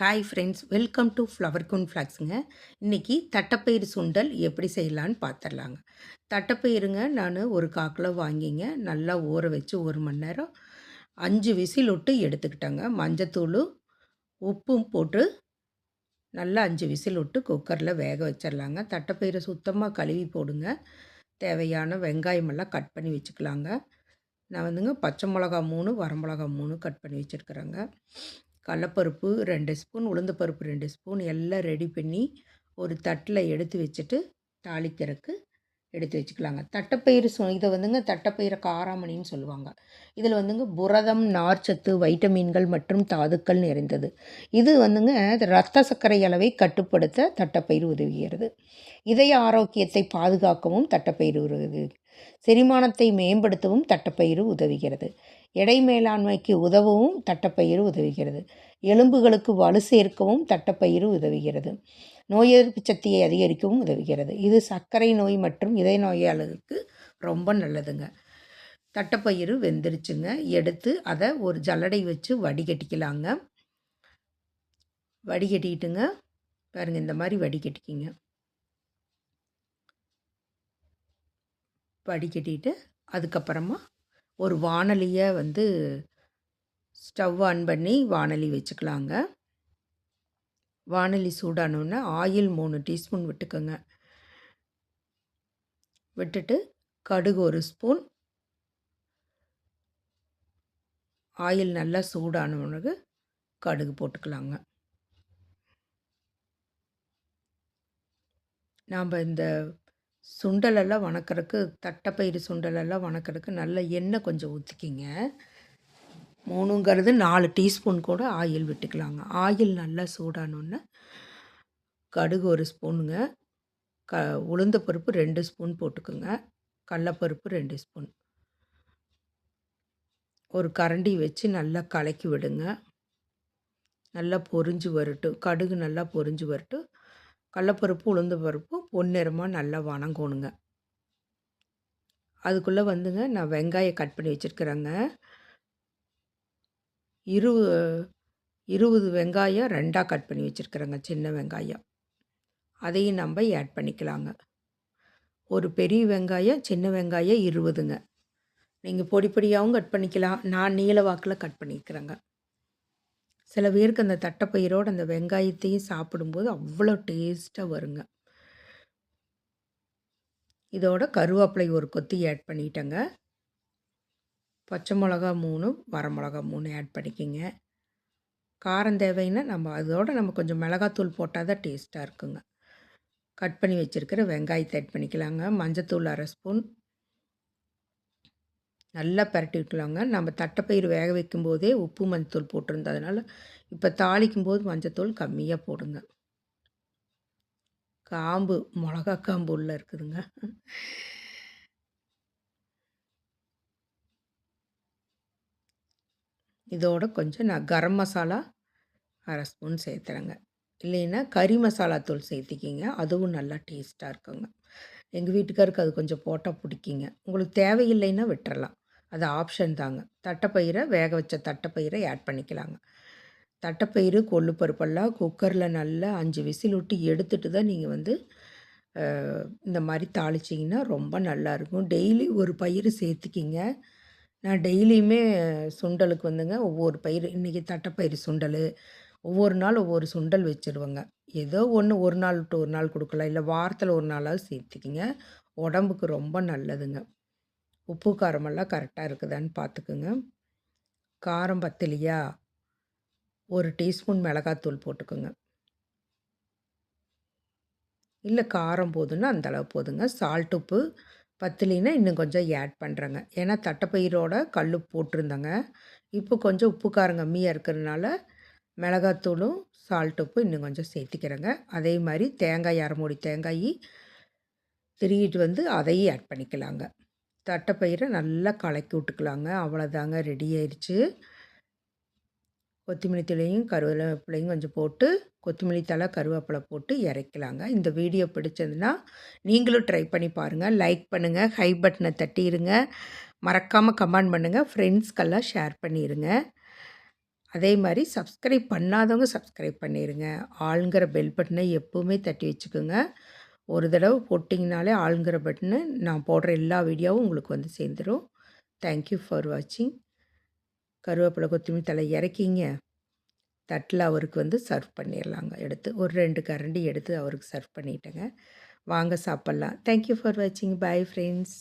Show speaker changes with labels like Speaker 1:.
Speaker 1: Hi friends welcome to flower குன் ஃப்ளாக்ஸுங்க இன்றைக்கி தட்டைப்பயிறு சுண்டல் எப்படி செய்யலான்னு பார்த்துடலாங்க தட்டைப்பயிருங்க நான் ஒரு காக்கில் வாங்கிங்க. நல்லா ஊற வச்சு ஒரு மணி நேரம் அஞ்சு விசில் விட்டு எடுத்துக்கிட்டேங்க. மஞ்சத்தூள் உப்பும் போட்டு நல்லா அஞ்சு விசில் விட்டு குக்கரில் வேக வச்சிடலாங்க தட்டைப்பயிறு சுத்தமாக கழுவி போடுங்க. தேவையான வெங்காயமெல்லாம் கட் பண்ணி வச்சுக்கலாங்க. நான் வந்துங்க பச்சை மிளகா மூணு வரமிளகா மூணு கட் பண்ணி வச்சுருக்குறேங்க. கடலப்பருப்பு ரெண்டு ஸ்பூன் உளுந்து பருப்பு ரெண்டு ஸ்பூன் எல்லாம் ரெடி பண்ணி ஒரு தட்டில் எடுத்து வச்சுட்டு தாளிக்கிறதுக்கு எடுத்து வச்சுக்கலாங்க. தட்டைப்பயிறு சொ இதை வந்துங்க தட்டைப்பயிரை காராமணின்னு சொல்லுவாங்க. இதில் வந்துங்க புரதம் நார்ச்சத்து வைட்டமின்கள் மற்றும் தாதுக்கள் நிறைந்தது. இது வந்துங்க ரத்த சர்க்கரை அளவை கட்டுப்படுத்த தட்டைப்பயிறு உதவுகிறது. இதய ஆரோக்கியத்தை பாதுகாக்கவும் தட்டைப்பயிறு உதவி செரிமானத்தை மேம்படுத்தவும் தட்டைப்பயிறு உதவுகிறது. எடை மேலாண்மைக்கு உதவவும் தட்டப்பயிறு உதவுகிறது. எலும்புகளுக்கு வலு சேர்க்கவும் தட்டப்பயிறு உதவுகிறது. நோய் எதிர்ப்பு சக்தியை அதிகரிக்கவும் உதவுகிறது. இது சர்க்கரை நோய் மற்றும் இதய நோயாளிகளுக்கு ரொம்ப நல்லதுங்க. தட்டப்பயிறு வெந்துருச்சுங்க. எடுத்து அதை ஒரு ஜல்லடை வச்சு வடிகட்டிக்கலாங்க. வடிகட்டிக்கிட்டுங்க பாருங்கள் இந்த மாதிரி வடிகட்டிக்கிங்க. வடிகட்டிட்டு அதுக்கப்புறமா ஒரு வானலியை வந்து ஸ்டவ் ஆன் பண்ணி வானலி வச்சுக்கலாங்க. வானலி சூடானோடனே ஆயில் மூணு டீஸ்பூன் விட்டுக்கோங்க. விட்டுட்டு கடுகு ஒரு ஸ்பூன். ஆயில் நல்லா சூடான பிறகு கடுகு போட்டுக்கலாங்க. நாம் இந்த சுண்டலெல்லாம் வணக்கறதுக்கு தட்டைப்பயிறு சுண்டலெல்லாம் வணக்கிறதுக்கு நல்ல எண்ணெய் கொஞ்சம் ஊற்றிக்கிங்க மூணுங்கிறது நாலு டீஸ்பூன் கூட ஆயில் விட்டுக்கலாங்க. ஆயில் நல்லா சூடானோன்னே கடுகு ஒரு ஸ்பூனுங்க. க உளுந்த பருப்பு ரெண்டு ஸ்பூன் போட்டுக்கோங்க. கடலப்பருப்பு ரெண்டு ஸ்பூன். ஒரு கரண்டி வச்சு நல்லா கலக்கி விடுங்க. நல்லா பொரிஞ்சு வரட்டும். கடுகு நல்லா பொறிஞ்சு வரட்டும். கடலப்பருப்பு உளுந்து பருப்பு பொன்னிறமாக நல்லா வணங்கணுங்க அதுக்குள்ளே வந்துங்க நான் வெங்காயம் கட் பண்ணி வச்சுருக்குறேங்க. இரு இருபது வெங்காயம் ரெண்டாக கட் பண்ணி வச்சுருக்குறேங்க சின்ன வெங்காயம். அதையும் நம்ம ஆட் பண்ணிக்கலாங்க. ஒரு பெரிய வெங்காயம் சின்ன வெங்காயம் இருபதுங்க. நீங்கள் பொடி பொடியாகவும் கட் பண்ணிக்கலாம். நான் நீல வாக்கில் கட் பண்ணிக்கிறேங்க. சில பேருக்கு அந்த தட்டைப்பயிரோடு அந்த வெங்காயத்தையும் சாப்பிடும்போது அவ்வளோ டேஸ்ட்டாக வருங்க. இதோட கருவேப்பிலை ஒரு கொத்தி ஆட் பண்ணிட்டேங்க. பச்சை மிளகா மூணு வரமிளகா மூணு ஆட் பண்ணிக்கிங்க. காரம் தேவைன்னா நம்ம அதோட நம்ம கொஞ்சம் மிளகாத்தூள் போட்டால் தான் டேஸ்ட்டாக இருக்குங்க. கட் பண்ணி வச்சுருக்கிற வெங்காயத்தை ஆட் பண்ணிக்கலாங்க. மஞ்சத்தூள் அரை ஸ்பூன் நல்லா பரட்டி விட்டுலாங்க நம்ம தட்டைப்பயிறு வேக வைக்கும்போதே உப்பு மஞ்சத்தூள் போட்டிருந்ததுனால இப்போ தாளிக்கும் போது மஞ்சத்தூள் கம்மியாக போடுங்க. காம்பு மிளகா காம்பு உள்ளே இருக்குதுங்க. இதோட கொஞ்சம் நான் கரம் மசாலா அரை ஸ்பூன் சேர்த்துறேங்க. இல்லைன்னா கறி மசாலா தூள் சேர்த்திக்கிங்க. அதுவும் நல்லா டேஸ்ட்டாக இருக்குங்க. எங்கள் வீட்டுக்காருக்கு அது கொஞ்சம் போட்டால் பிடிக்கிங்க. உங்களுக்கு தேவையில்லைன்னா விட்டுறலாம். அது ஆப்ஷன் தாங்க. தட்டைப்பயிரை வேக வச்ச தட்டைப்பயிரை ஆட் பண்ணிக்கலாங்க. தட்டைப்பயிறு கொள்ளு பருப்பெல்லாம் குக்கரில் நல்லா அஞ்சு விசில் விட்டு எடுத்துட்டு தான் நீங்கள் வந்து இந்த மாதிரி தாளிச்சிங்கன்னா ரொம்ப நல்லாயிருக்கும். டெய்லி ஒரு பயிர் சேர்த்துக்கிங்க. நான் டெய்லியுமே சுண்டலுக்கு வந்துங்க ஒவ்வொரு பயிர் இன்றைக்கி தட்டைப்பயிறு சுண்டல் ஒவ்வொரு நாள் ஒவ்வொரு சுண்டல் வச்சுருவேங்க. ஏதோ ஒன்று ஒரு நாள் விட்டு ஒரு நாள் கொடுக்கலாம். இல்லை வாரத்தில் ஒரு நாளாவது சேர்த்துக்கிங்க. உடம்புக்கு ரொம்ப நல்லதுங்க. உப்பு காரமெல்லாம் கரெக்டாக இருக்குதான்னு பார்த்துக்குங்க காரம் பத்தலையா? ஒரு டீஸ்பூன் மிளகாத்தூள் போட்டுக்கோங்க. இல்லை காரம் போதுன்னா அந்தளவு போதுங்க. சால்ட் உப்பு பத்திலின்னா இன்னும் கொஞ்சம் ஆட் பண்ணுறேங்க ஏன்னா தட்டைப்பயிரோட கல் போட்டிருந்தேங்க. இப்போ கொஞ்சம் உப்பு காரம் கம்மியாக இருக்கிறதுனால மிளகாத்தூளும் சால்ட் உப்பு இன்னும் கொஞ்சம் சேர்த்திக்கிறேங்க. அதே மாதிரி தேங்காய் அரைமூடி தேங்காய் திருகிட்டு வந்து அதையும் ஆட் பண்ணிக்கலாங்க. தட்டைப்பயிரை நல்லா கலக்கி விட்டுக்கலாங்க. அவ்வளோதாங்க ரெடி ஆயிடுச்சு கொத்தமல்லி தலையும் கருவேப்பிலையும் கொஞ்சம் போட்டு கொத்தமல்லி தலை கருவேப்பிலை போட்டு இறக்கலாங்க. இந்த வீடியோ பிடிச்சதுன்னா நீங்களும் ட்ரை பண்ணி பாருங்கள் லைக் பண்ணுங்கள் ஹை பட்டனை தட்டிடுங்க மறக்காமல் கமெண்ட் பண்ணுங்கள் ஃப்ரெண்ட்ஸ்க்கெல்லாம் ஷேர் பண்ணிடுங்க அதே மாதிரி சப்ஸ்கிரைப் பண்ணாதவங்க சப்ஸ்கிரைப் பண்ணிடுங்க ஆளுங்கிற பெல் பட்டனை எப்போவுமே தட்டி வச்சுக்கோங்க. ஒரு தடவை போட்டிங்கனாலே ஆளுங்கிற பட்டனு நான் போடுற எல்லா வீடியோவும் உங்களுக்கு வந்து சேர்ந்துரும். தேங்க் யூ ஃபார் வாட்சிங். கருவேப்பிலை, கொத்தமல்லி தழை இறக்கிங்க. தட்டில் அவருக்கு வந்து சர்வ் பண்ணிடலாங்க எடுத்து. ஒரு ரெண்டு கரண்டி எடுத்து அவருக்கு சர்வ் பண்ணிட்டேங்க. வாங்க சாப்பிட்லாம் தேங்க் யூ ஃபார் வாட்சிங். Bye friends.